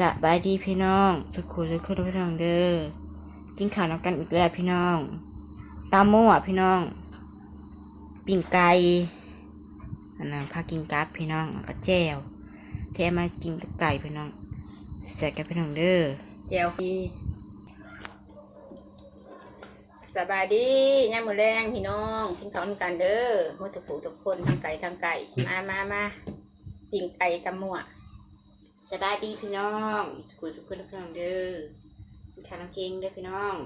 สบายดีพี่น้อง สุขุสุขุพี่น้องเด้อกินข้าวน้ำกันอีกแล้วพี่น้องตามมั่วพี่น้อง ปิ่งไก่อันนั้นพากินกับพี่น้องแล้วก็แจ่วแทมากินกับไก่พี่น้องใส่กันพี่น้องเด้อแจ่วพี่สบายดีย่ามมือแรงพี่น้องกินข้าวนำกันเด้อมื่อทุกผู้ทุกคนทั้งไก่ทั้งไก่มามามาปิ่งไก่ตำมั่ สบายดีพี่น้องสุขุสุขุพี่น้องเด้อกินข้าวน้ำเค็งเด้อพี่น้อง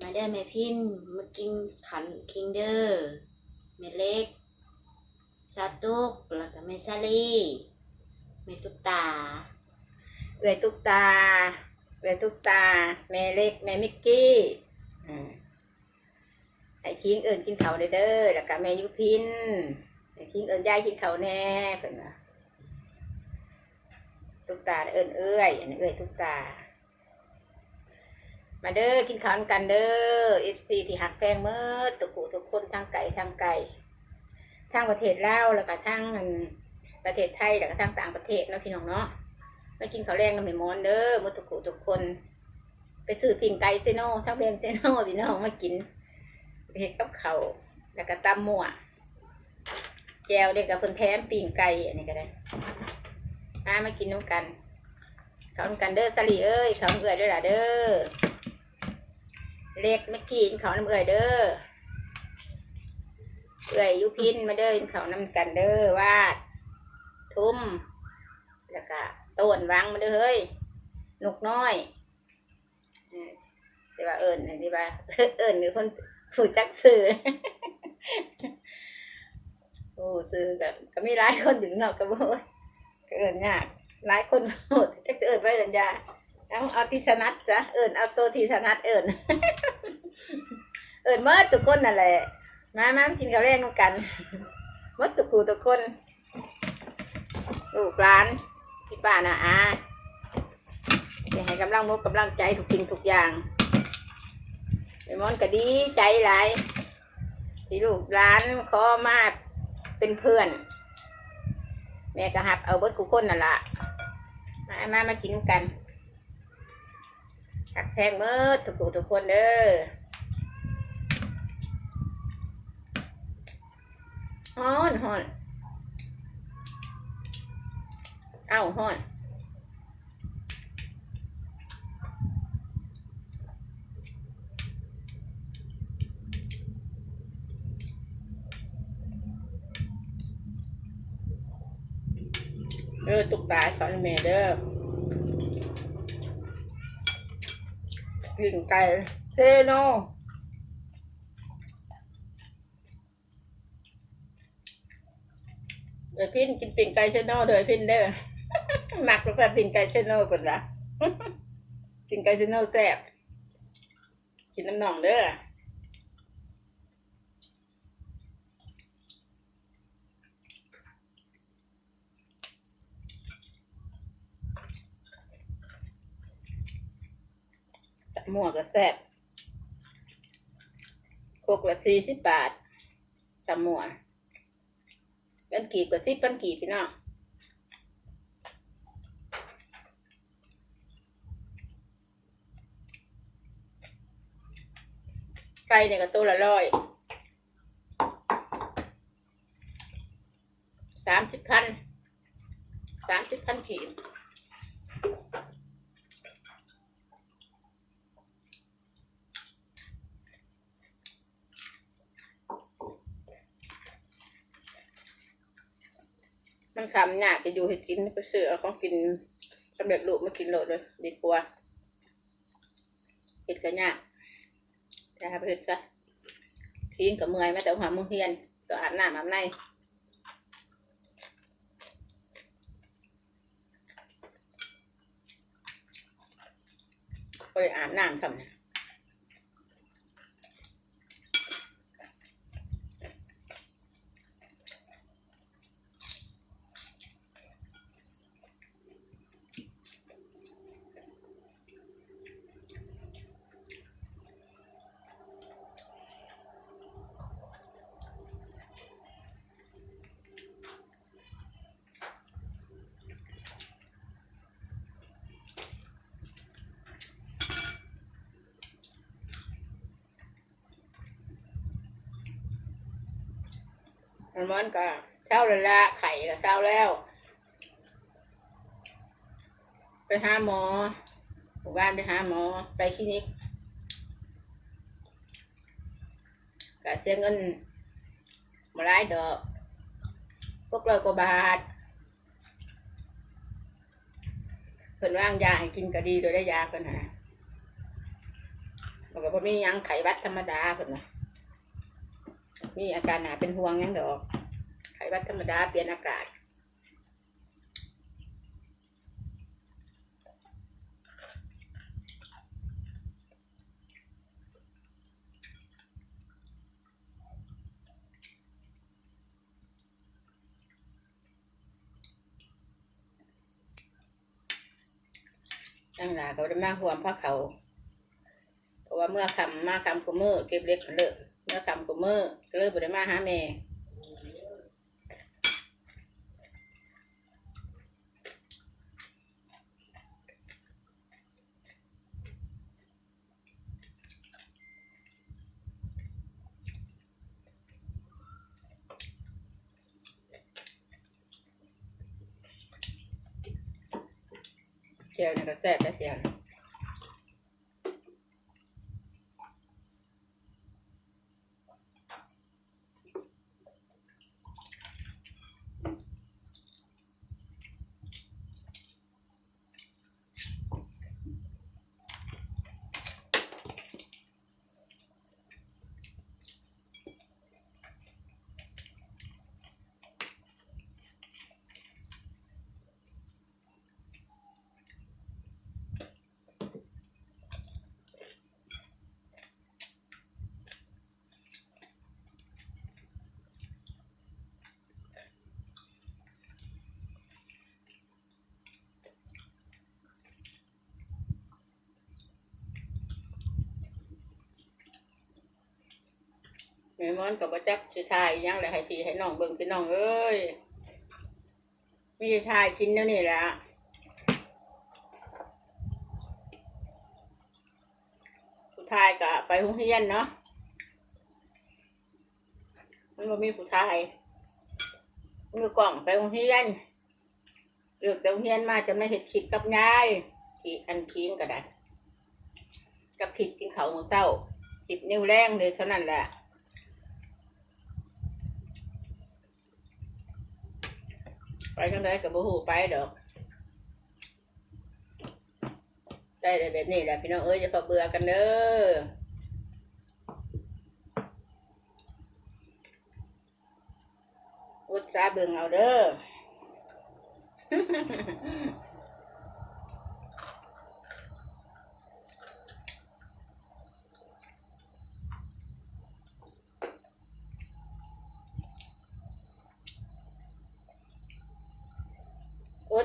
มาเด้อแม่พินมากินขันคิงเด้อแม่เล็กซาตุกแล้วก็แม่ซาลีแม่ตุ๊กตาเอื้อยตุ๊กตา เอื้อยตุ๊กตา แม่เล็ก แม่มิกกี้ไอ้คิงเอิญกินเขาเด้อเด้อแล้วก็แม่ยุพินไอ้คิงเอิญยายกินเขาแน่เพิ่นว่าตุ๊กตาเอิญเอื้อยอันนี้เอื้อยตุ๊กตา มาเด้อกินข้าวกันเด้อเอฟซีที่หักแพงเมื่อทุกูทุกคนทางไก่ทางไก่ทางประเทศลาวแล้วก็ทางประเทศไทยแล้วก็ทางต่างประเทศเนาะพี่น้องเนาะ มากินข้าวแรงกันไม่มอนเด้อมือทุกผู้ทุกคน ไปซื้อปิ่งไก่เซโน่ทั้งเบมเซโน่พี่น้องมากินเห็ดกับเขาวแล้วก็ตำมั่วแจวเด็กกับเพิ่นแถมปิ่งไก่อันนี้ก็ได้มามากินน้ำกันเขาวนำกันเด้อสลีเอ้ยเข้าเอื่อยเด้อล่ะเด้อเล็กไม่กินเขาน้ำเอื่อยเด้อเอื่อยยุพินมาเด้อเขาน้ำกันเด้อวาดทุ่มแล้วก็ ต้นวังมาเด้อเฮ้ยนกน้อยเออที่ว่าเอิญที่ว่าเอิญหรือคนผู้จักสื่อโอ้ซื้อกับก็มีหลายคนอยู่นอกกับโอ้ยก็เอิญยากหลายคนหมดจักจะเอิญไว้เอิญยาเอาเอาที่ถนัดจ้ะเอิญเอาตัวที่ถนัดเอิญเอิญเมื่อทุกคนนั่นแหละมามากินข้าวแรงนกันเมื่อทุกผู้ทุกคนลูกหลาน ป้านะอาจะให้กำลังมุกกำลังใจทุกสิ่งทุกอย่างไอ้มอนก็ดีใจหลายที่ลูกหลานขอมาเป็นเพื่อน แม่ก็หับเอาเบิดทุกคนนั่นละมามามากินกันหักแพงเมื่อทุกทุกคนเด้อฮ้อนฮ้อน เอ้าฮ้อนเด้อตุกตาสอนแม่เด้อกินไก่เซโนเดี๋ยวพินกินปิ่งไก่เชโนเดี๋ยวพินเด้อ มักแล้วก็ปิ่งไก่เชโน่ก่อนละปิ่งไก่เชโน่แซ่บกินน้ำหนองเด้อตะมั่วก็แซ่บโคกละสี่สิบบาทตะมั่วเป็นกีบกับซิบเป็นกีบพี่น้อง ไก่เนี่ยก็ตัวละร้อยสามสิบพันสามสิบพันกีบมันคำยากจะอยู่ให้กินไปซื้อเอาของกินสำเร็จรูปมากินโหลดเลยดีกว่าเห็ดก็ยาก แต่ถ้าไปเห็ดซะทิ้งกับเมื่อยมาแต่หัวมือเฮียนตัวอาบน้ำอาบในไปอาบน้ำทำเนี่ย มันมันก็เช้าแล้วละไข่ก็เช้าแล้ว ไปหาหมอหมู่บ้านไปหาหมอ ไปคลินิกก็เสียเงินมาหลายดอกพวกร้อยกว่าบาทเพิ่นว่างยาให้กินก็ดีโดยได้ยาเพิ่นหามันก็บ่มียังไขวัดธรรมดาเพิ่นนะ มีอาการหนาเป็นห่วงยังดอกไข้หวัดธรรมดาเปลี่ยนอากาศตั้งหลาเขาได้มาห่วมพระเขา เพราะว่าเมื่อคำมาคำกุมือเก็บเล็กเลิก เมื่อคำกุมือก็เลยบ่ได้มาหาแม่เที่ยวนี่ก็แซ่บแล้วเที่ยว ม่มอนกับประจักสิทายยังแหละให้พี่ให้น้องเบิ่งพี่น้องเอ้ยมีสิทายกินเดี๋ยวนี้แหละผู้ทายก็ไปโรงเรียนเนาะมันบ่มีผู้ทายมือกล่องไปโรงเรียนเลือกแต่โรงเรียนมาจะไม่เห็ดคลิปกับยายขีอันคิงก็ได้กับผิดกินเขาวมื้อเศร้าผิดนิ้วแรงเลยเท่านั้นแหละ ไปทางใดกับบูฮูไปดอก ได้แต่แบบนี้แหละพี่น้องเอ้ยจะพอเบื่อกันเด้ออุตสาเบิ่งเอาเด้อ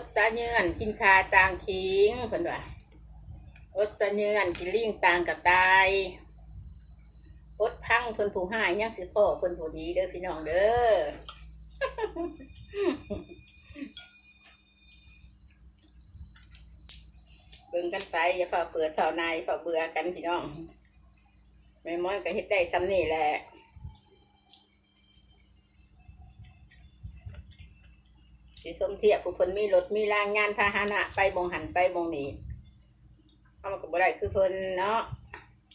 อดสะเนือนกินคาต่างคิงเพิ่นว่าอดสะเนือนกินลิงต่างกระตายอดพังเพิ่นผู้หายยังสิพ่อเพิ่นผู้ดีเด้อพี่น้องเด้อเบิ่งกันไปอย่าเฝ้าเปิดเฝ้านายเฝ้าเบื่อกันพี่น้องแม่ม้อยก็เฮ็ดได้ซ้ำนี่แหละ สิสมเทียบผู้เพิ่นมีรถมีรางงานพาหนะไปบงหันไปบงนี้เอามากับบ่ได้คือเพิ่นเนาะ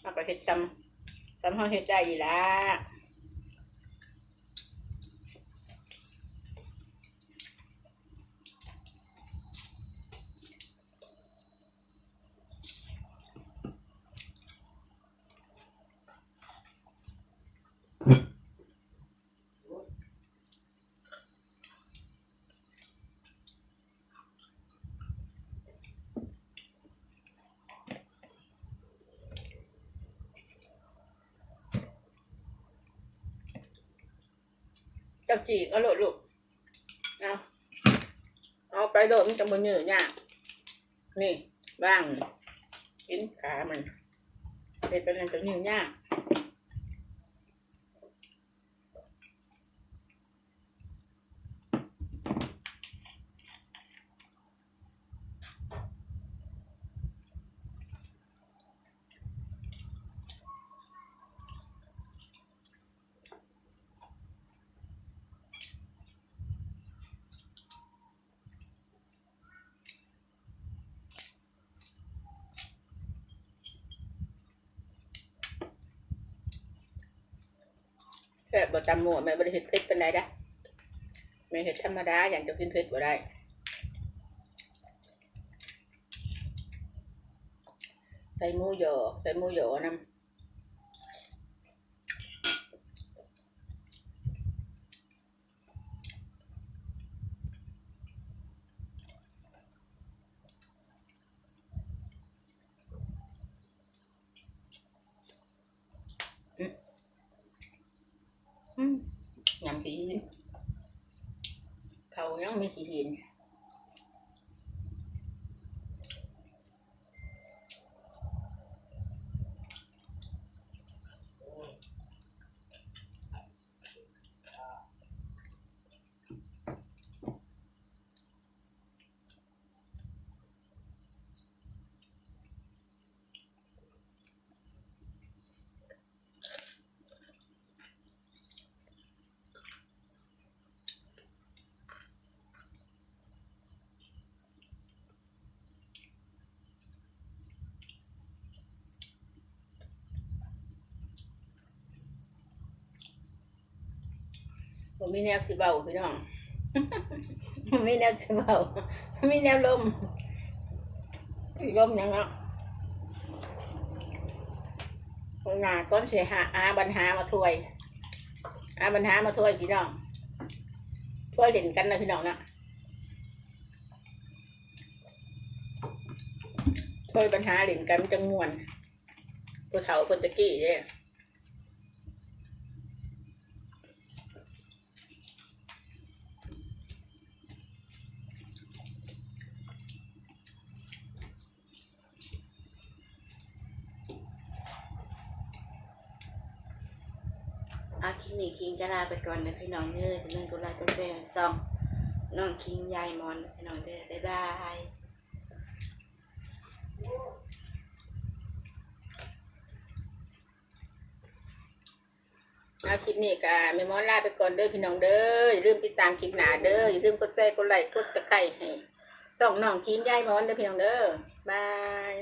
เอาก็เฮ็ดซ้ำซ้ำเฮาเฮ็ดได้อยู่ละ จ้าจีกเอาโลดลูกเอาเอาไปโลดมันจะมันเหนื่อยากนี่ว่างกินขามันเป็นเป็นอันจะยืดยาก แบบบะตำหมูแม่บริเห็ดเผ็ดเป็นไรได้แม่เห็ดธรรมดาอย่างจะกินเผ็ดบ่ได้ใส่หมูหยอใส่หมูหยอนำอืมยำขี้หินเขายัง ไม่ขี้หิน ผมมีแนวสิเบาพี่น้องผมมีแนวสิเบาผมมีแนวลมลมยังอะงานก้อนเสียหาอาบัญหามาถวยอาบัญหามาถวยพี่น้องถวยเด่นกันนะพี่น้องนะถวยปัญหาเด่นกันจังมวนผู้เฒ่าคนตะกี้เนี่ย อา คิงจะลาไปก่อนนะพี่น้องเด้อจะเล่นกุไลก็แซ่ซองน้องคิงยายมอนพี่น้องเด้อบ๊ายบายเอาคลิปนี้ก็แม่มอนลาไปก่อนเด้อพี่น้องเด้ออย่าลืมติดตามคลิปหน้าเด้ออย่าลืมกดแชร์กดไลค์กดตะไคร้ให้ส่องน้องทีมยายมอนเด้อพี่น้องเด้อบาย